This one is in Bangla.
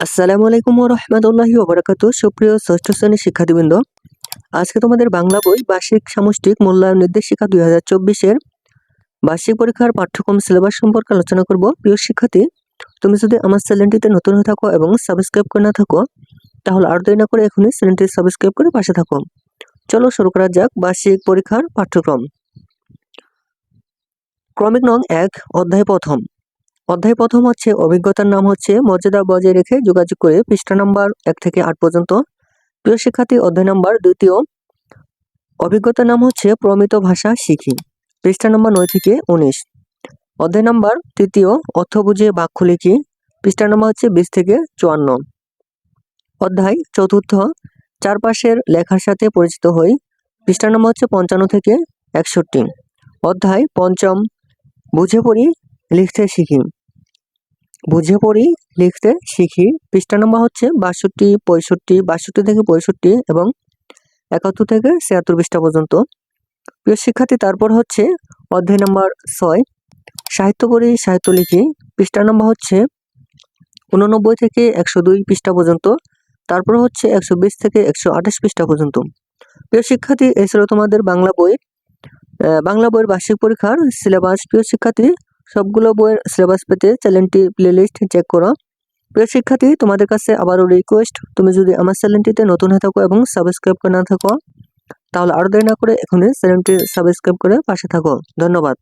আসসালামু আলাইকুম রহমতুল্লাহি ওবরাকাত সুপ্রিয় ষষ্ঠ শ্রেণির শিক্ষার্থীবৃন্দ, আজকে তোমাদের বাংলা বই বার্ষিক সামষ্টিক মূল্যায়ন নির্দেশিকা দুই হাজার চব্বিশের বার্ষিক পরীক্ষার পাঠ্যক্রম সিলেবাস সম্পর্কে আলোচনা করব। প্রিয় শিক্ষার্থী, তুমি যদি আমার চ্যানেলটিতে নতুন হয়ে থাকো এবং সাবস্ক্রাইব করে না থাকো, তাহলে আর দেরি না করে এখনই চ্যানেলটি সাবস্ক্রাইব করে পাশে থাকো। চলো শুরু করা যাক বার্ষিক পরীক্ষার পাঠ্যক্রম। ক্রমিক নং এক, অধ্যায় প্রথম। অধ্যায় প্রথম হচ্ছে, অভিজ্ঞতার নাম হচ্ছে, মর্যাদা বজায় রেখে যোগাযোগ করে পৃষ্ঠা নাম্বার এক থেকে আট পর্যন্ত। প্রিয় শিক্ষার্থী, অধ্যায় নাম্বার দ্বিতীয়, অভিজ্ঞতার নাম হচ্ছে, প্রমিত ভাষা শিখি। পৃষ্ঠা নাম্বার নয় থেকে উনিশ। অধ্যায় নাম্বার তৃতীয়, অর্থ বুঝে বাক্য লিখি। পৃষ্ঠা নাম্বার হচ্ছে বিশ থেকে চুয়ান্ন। অধ্যায় চতুর্থ, চারপাশের লেখার সাথে পরিচিত হই। পৃষ্ঠা নাম্বার হচ্ছে পঞ্চান্ন থেকে একষট্টি। অধ্যায় পঞ্চম, বুঝে পড়ি, লিখতে শিখি। বুঝে পড়ি, লিখতে শিখি। পৃষ্ঠা নম্বর হচ্ছে বাষট্টি, পঁয়ষট্টি, বাষট্টি থেকে পঁয়ষট্টি এবং একাত্তর থেকে ছিয়াত্তর পৃষ্ঠা পর্যন্ত। প্রিয় শিক্ষার্থী, তারপর হচ্ছে অধ্যায় নম্বর ছয়। সাহিত্য পড়ি, সাহিত্য লিখি। পৃষ্ঠা নম্বর হচ্ছে উননব্বই থেকে একশো দুই পৃষ্ঠা পর্যন্ত। তারপর হচ্ছে একশো বিশ থেকে একশো আঠাশ পৃষ্ঠা পর্যন্ত। প্রিয় শিক্ষার্থী এছাড়াও তোমাদের বাংলা বই। বাংলা বইয়ের বার্ষিক পরীক্ষার সিলেবাস প্রিয় শিক্ষার্থী সবগুলো বইয়ের সিলেবাস পেতে চ্যানেলটি প্লেলিস্ট চেক করো। প্রিয় শিক্ষার্থী, তোমাদের কাছে আবারও রিকোয়েস্ট তুমি যদি আমার চ্যানেলটিতে নতুন হয়ে থাকো এবং সাবস্ক্রাইব করে না থাকো, তাহলে আরও দেরি না করে এখনই চ্যানেলটি সাবস্ক্রাইব করে পাশে থাকো। ধন্যবাদ।